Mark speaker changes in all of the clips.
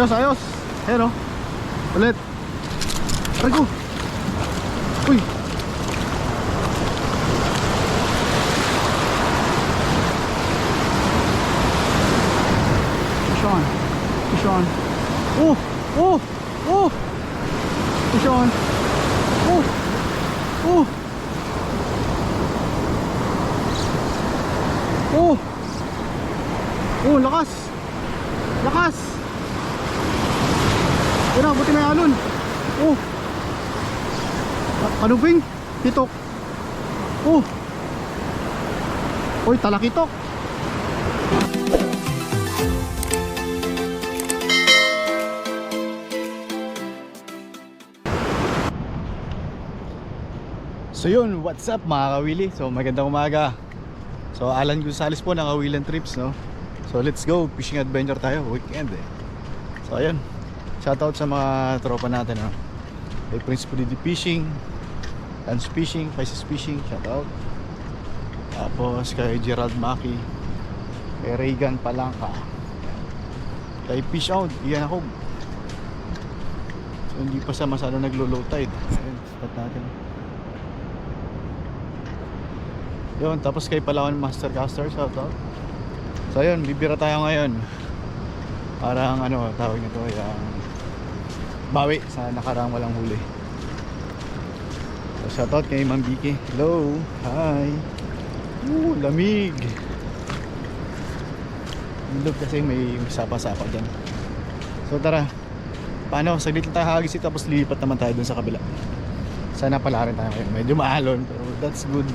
Speaker 1: Ayos, ayos. Ayan o. Ulit. Aray ko. Uy. Push on. Oh! Oh! Oh! Push on. Oh! Oh! Oh! Oh, lakas! Lakas! Yan na, buti may alon. Oh! Kanuping! Titok! Oh! Uy, talakitok! So yun, what's up mga kawili? So magandang umaga. So Alan Gonzales po ng Kawilan Trips, no? So let's go, fishing adventure tayo, weekend eh. So ayun, shoutout sa mga tropa natin, no? Kay Prince Pudidi Fishing, Lance Fishing, Pisces Fishing, shoutout. Tapos kay Gerald Maki, kay Reagan Palangka, kay Fish Out, iyan ako. So hindi pa sa masyado naglo-low tide. Ayun, spot natin. Yun, tapos kay Palawan Mastercaster, shoutout. So yun, bibira tayo ngayon. Parang ano, tawag nito, yung bawi sa nakarang walang huli. So shoutout kay Ma'am Vicky. Hello, hi. Ooh, lamig. Ilog kasi may sapa-sapa dyan. So tara, paano, saglit lang tayo hagis tapos lilipat naman tayo dun sa kabila. Sana pala rin tayo ngayon. Medyo maalon, pero that's good.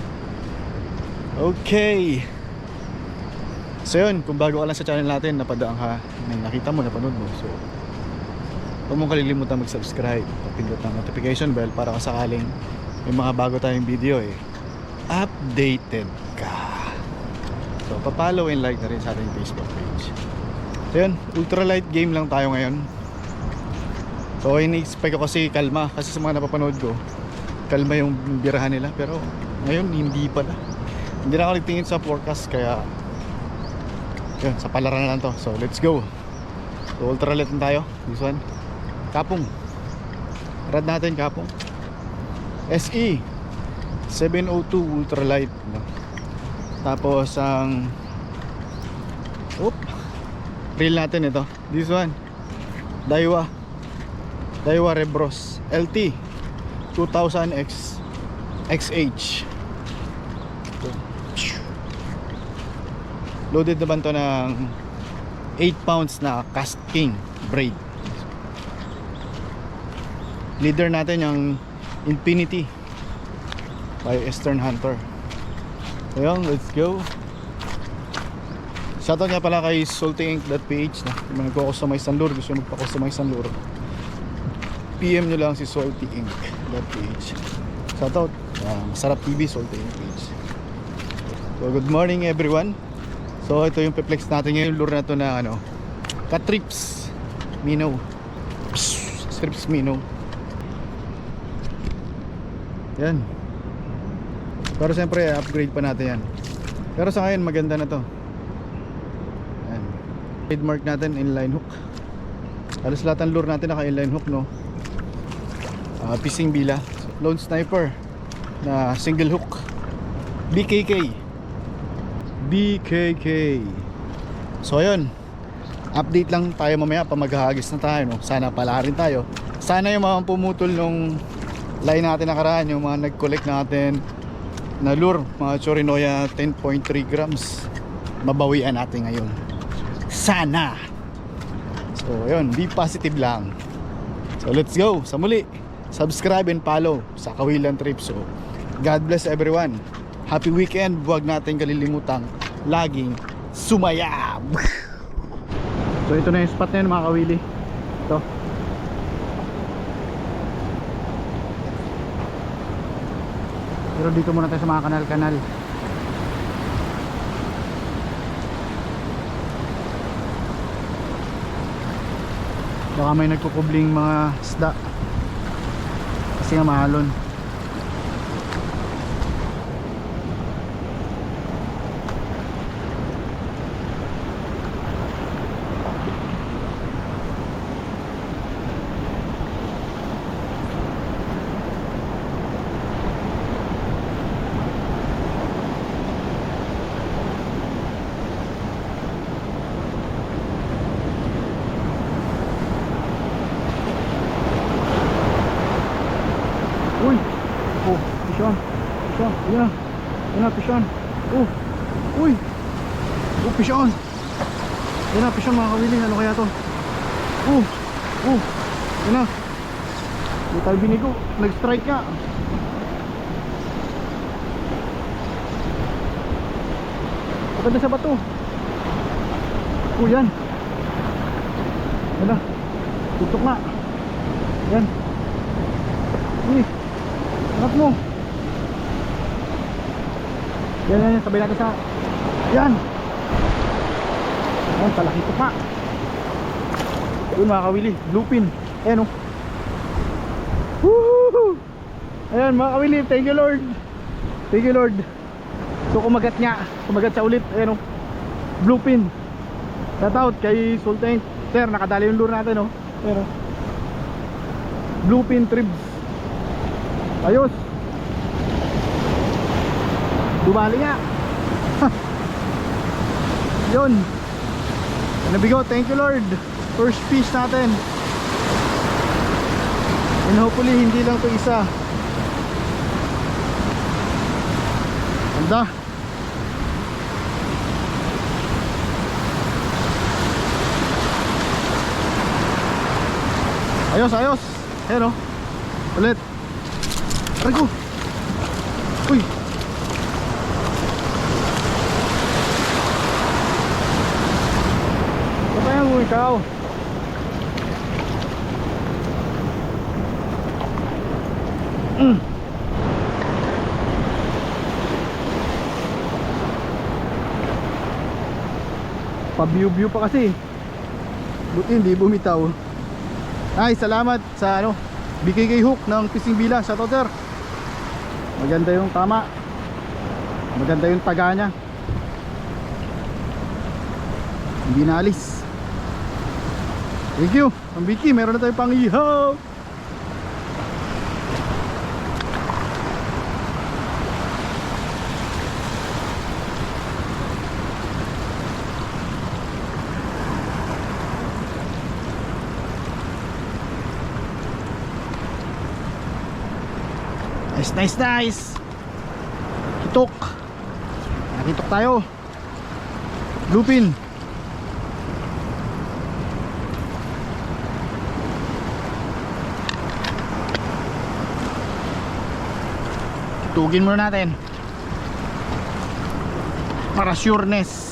Speaker 1: Okay. So yun, kung bago ka lang sa channel natin, napadaan ka, may nakita mo, napanood mo. So, huwag mong kalilimutan mag-subscribe. Pindot ng notification bell para kung sakaling may mga bago tayong video eh. Updated ka. So, papollow and like na rin sa ating Facebook page. So yun, ultralight game lang tayo ngayon. So, ini-expect ko kasi kalma. Kasi sa mga napapanood ko, kalma yung birahan nila. Pero ngayon, hindi pala hindi na ako nagtingin sa forecast kaya yun, sa palaran na lang to so let's go so ultralight na tayo this one kapong. Rad natin kapong. SE 702 ultralight. No? tapos ang oop reel natin ito. This one Daiwa. Daiwa Rebros LT 2000X XH loaded naman to ng 8 pounds na cast king braid leader natin yung infinity by Eastern Hunter. Ayun let's go. Shoutout nga pala kay saltyinc.ph na kung nagko-customize ng lure gusto nyo magpa-customize ng lure. PM nyo lang si saltyinc.ph shoutout. Uh, masarap TV saltyinc page so good morning everyone. So ito yung peplex natin ngayon lure na to na ano Catrips Minnow Strips Minnow Yan. Pero siyempre upgrade pa natin yan. Pero sa ngayon maganda na to. Yan. Trademark natin inline hook. Halos lahat ng lure natin naka inline hook no? Uh, Fishing bila. Lone Sniper na single hook. BKK BKK So ayun. Update lang tayo mamaya pa maghahagis na tayo no? Sana pala rin tayo. Sana yung mga pumutol nung line natin nakaraan Yung mga nag-collect natin na lure Mga Chorinoya 10.3 grams. Mabawian natin ngayon. Sana. So ayun, be positive lang. So let's go. Sa muli Subscribe and follow sa Kawilan Trip. So God bless everyone. Happy weekend, huwag natin kalilimutang laging sumayab. So ito na yung spot na yun mga kawili. Pero dito muna tayo sa mga kanal-kanal. Baka may nagkukubling mga isda. Kasi nga mahalon. fish on. Oh, uy. Oh, fish on. Yan na, fish on mga kawili. Ano kaya to? Oh, oh. Yan na. Hindi tayo binigo. Nag-strike nga. Maganda sa bato. Oh, yan. Yan na. Tutok na. Yan. Uy. Angat mo. Yan, yan, yan. Sabay natin sa... Yan. Yan, palaki ito pa. Yun mga kawili. Blue pin. Ayan o. Woohoo! Ayan mga kawili. Thank you Lord. Thank you Lord. So kumagat nga. Kumagat sa ulit. Ayan o. Blue pin. Shout out kay Sultan. Sir, nakadali yung lure natin o. Ayan o. Blue pin tribs. Ayos. Dumali nga. Yun. Nabigo, thank you Lord. First fish natin. And hopefully hindi lang to isa. Ganda. Ayos, ayos. Ayan o. Ulit. Aray ko. Uy. Sabayan mo ikaw. Mm. Pa-view-view pa kasi. Buti hindi bumitaw. Ay, salamat sa ano, BKK Hook ng Pising Bila. Shoutout sir. Maganda yung tama. Maganda yung taga niya. Hindi naalis. Thank you. Ang Vicky, meron na tayong pangihaw. Nice, nice, nice. Kitok. Nakitok tayo. Lupin. Tugin muna natin. Para sureness.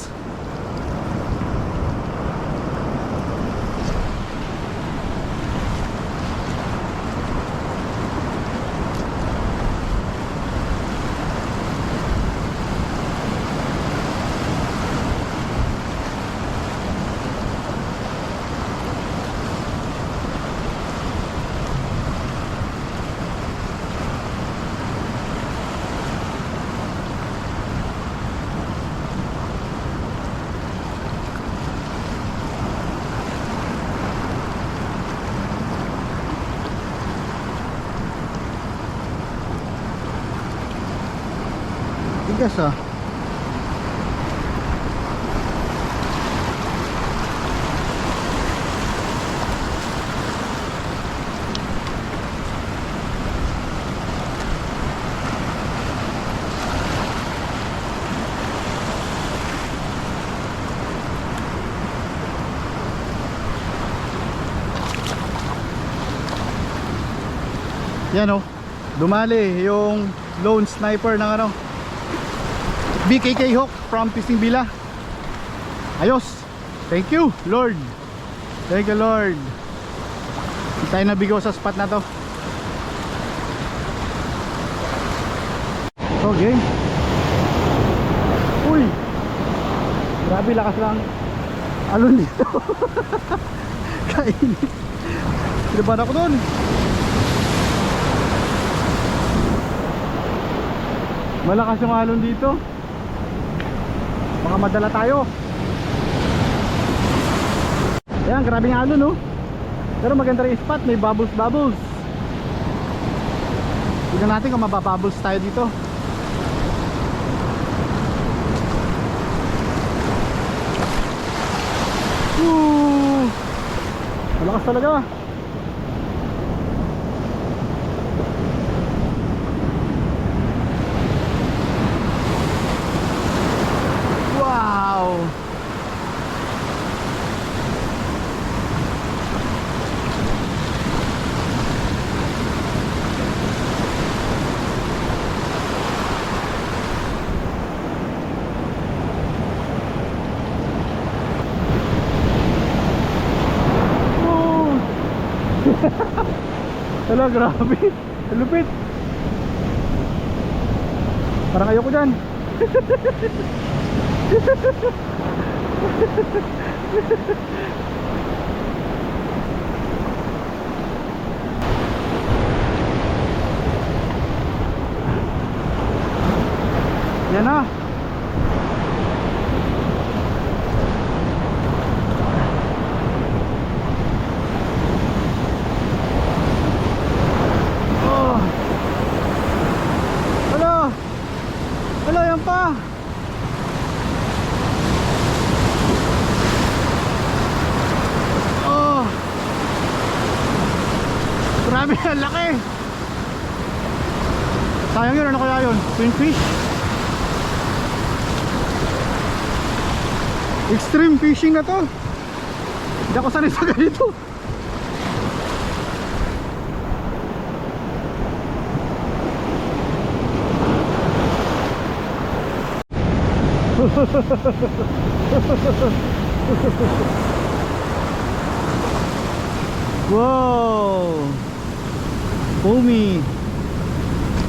Speaker 1: Tigas ah. Yan oh. Dumali yung lone sniper ng ano BKK Hawk from Pising Bila Ayos. Thank you Lord. Thank you Lord. Hindi tayo nabigaw sa spot na to. Okay Uy! Grabe lakas lang. Alon dito Kainit. Sinaban ako dun. Malakas yung alon dito Baka madala tayo. Ayan, grabe yung alon no? Pero maganda rin spot, may bubbles bubbles. Tignan natin kung mababubbles tayo dito. Woo! Malakas talaga Wala, grabe. Lupit. Parang ayoko dyan. Yan na. Oh. Hala. Hala, yan pa. Oh. Grabe, ang laki. Sayang yun, ano kaya yun? Twin fish? Extreme fishing na to. Hindi ako sanay sa ganito. Wow! Foamy!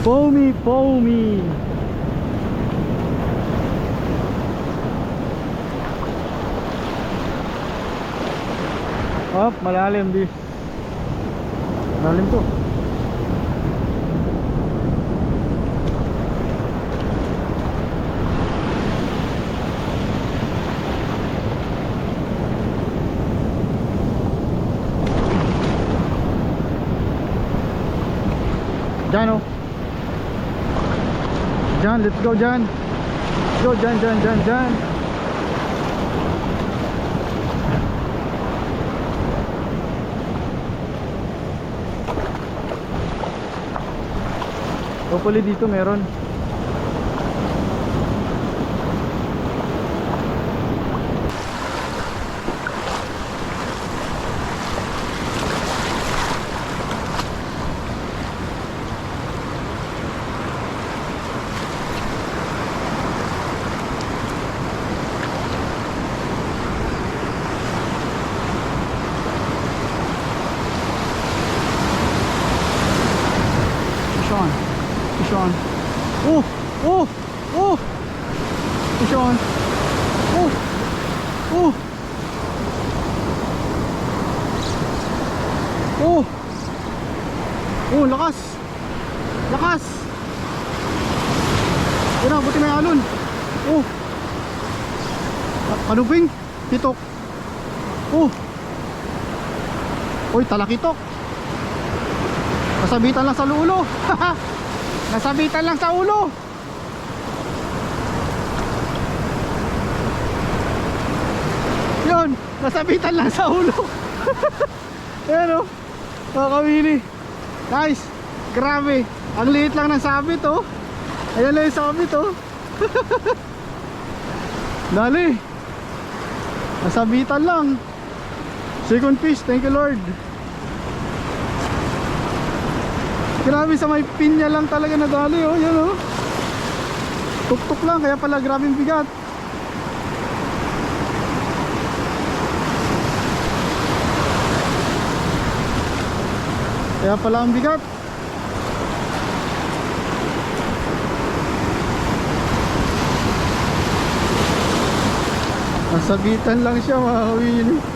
Speaker 1: Foamy, foamy! Up, malalim di. Malalim to. Let's go Jan. Let's go Jan, Jan, Jan, Jan. Hopefully dito meron. Fish on. Fish on. Oh! Oh! Oh! On. Oh! Oh! Oh! Oh, lakas! Lakas! Na, buti may alon. Oh! Kanuping! Titok! Oh! Uy, talakitok! Nasabitan lang sa ulo. Nasabitan lang sa ulo. Yun, nasabitan lang sa ulo. Ayan o. Mga kawili. Guys, grabe. Ang liit lang ng sabit oh. Ayan lang yung sabit oh. Dali. Nasabitan lang. Second fish, thank you Lord. Grabe sa may pinya lang talaga nadali oh, yan oh. Tuktok lang kaya pala grabing bigat. Kaya pala ang bigat. Nasabitan lang siya mga kawili.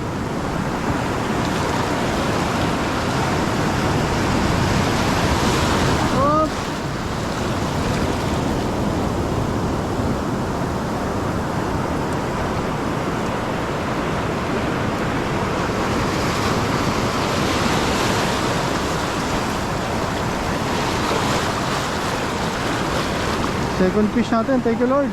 Speaker 1: Second fish natin, thank you Lord.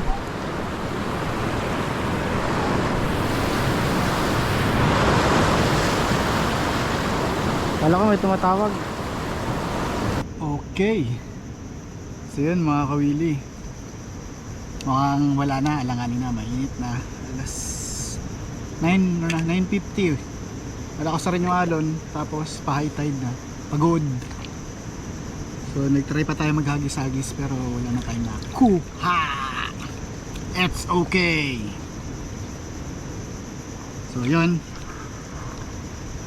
Speaker 1: Kala ko may tumatawag. Okay. So yun mga kawili. Mukhang wala na, alanganin na, mainit na. Alas 9, ano na, 9.50. Wala ko sa rin yung alon, tapos pa high tide na. Pagod. So nagtry pa tayo maghagis-hagis pero wala na tayong nakuha. It's okay. So yun.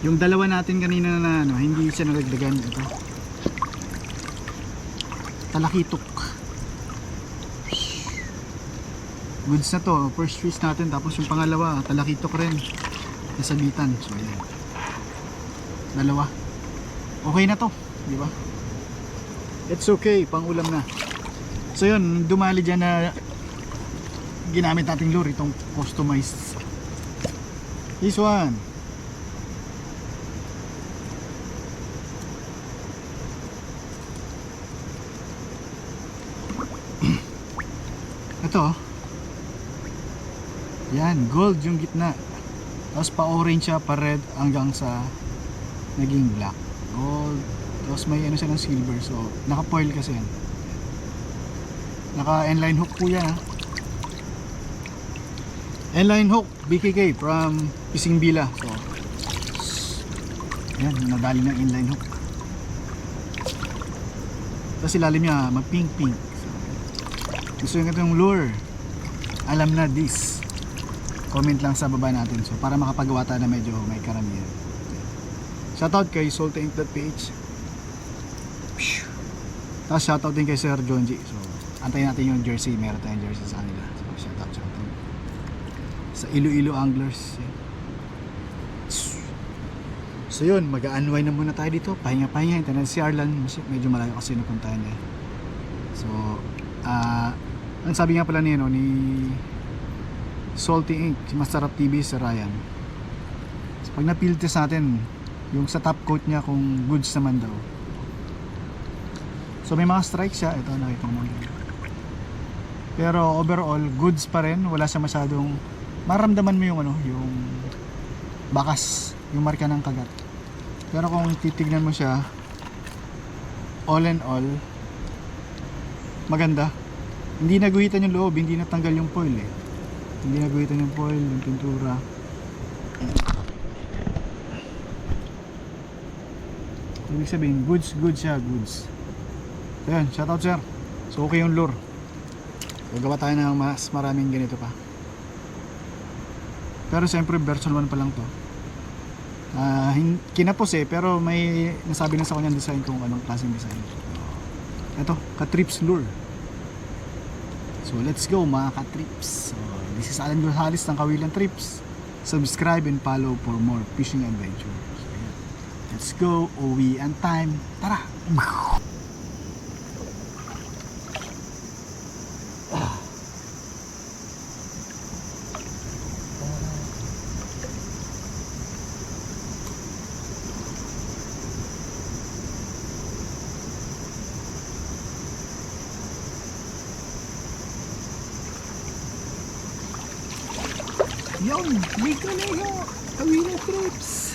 Speaker 1: Yung dalawa natin kanina na ano, hindi siya nalagdagan ito. Talakitok. Goods na to. First fish natin. Tapos yung pangalawa, talakitok rin. Nasabitan. So, ayan. Dalawa. Okay na to. Di ba? It's okay. Pang ulam na. So yun, dumali dyan na ginamit nating lure itong customized. This one. Ito. Yan, gold yung gitna. Tapos pa-orange siya, pa-red hanggang sa naging black. Gold. Tapos may ano siya ng silver. So, naka-foil kasi yan. Naka-inline hook po yan ha. Inline hook, BKK from Pisingbila. So, yan, nadali ng inline hook. Tapos ilalim niya, mag-pink-pink. So, gusto nyo itong lure. Alam na this. Comment lang sa baba natin. So, para makapagawa tayo na medyo may karamihan. Shoutout kay Phew. Tapos shoutout din kay Sir John G. So, antayin natin yung jersey. Meron tayong jersey sa kanila. So, shoutout, shoutout. Sa Iloilo Anglers. So yun, mag-unwind na muna tayo dito. Pahinga-pahinga. Na si Arlan. Medyo malayo kasi napuntahan niya. So, ah, ang sabi nga pala niya, no, ni Salty. Si Masarap TV si Ryan. So, pag napiltes natin, yung sa top coat niya kung goods naman daw. So may mga strikes siya, ito nakita mo. Pero overall, goods pa rin, wala siya masyadong maramdaman mo yung ano, yung bakas, yung marka ng kagat. Pero kung titignan mo siya, all in all, maganda. Hindi naguhitan yung loob, hindi natanggal yung foil eh. Hindi naguhitan yung foil, yung pintura. Ibig sabihin, goods, goods siya, goods. So yun, shoutout sir. So okay yung lure. Gagawa tayo ng mas maraming ganito pa. Pero siyempre version 1 pa lang to. Hin- kinapos eh, pero may nasabi na sa kanyang design kung anong klaseng design. Ito, ka-trips lure. So let's go mga ka-trips. So, this is Alan Gonzales ng Kawilan Trips. Subscribe and follow for more fishing adventures. Let's go, uwi ang time. Tara! Yun! Kuneho! Kawilan Trips!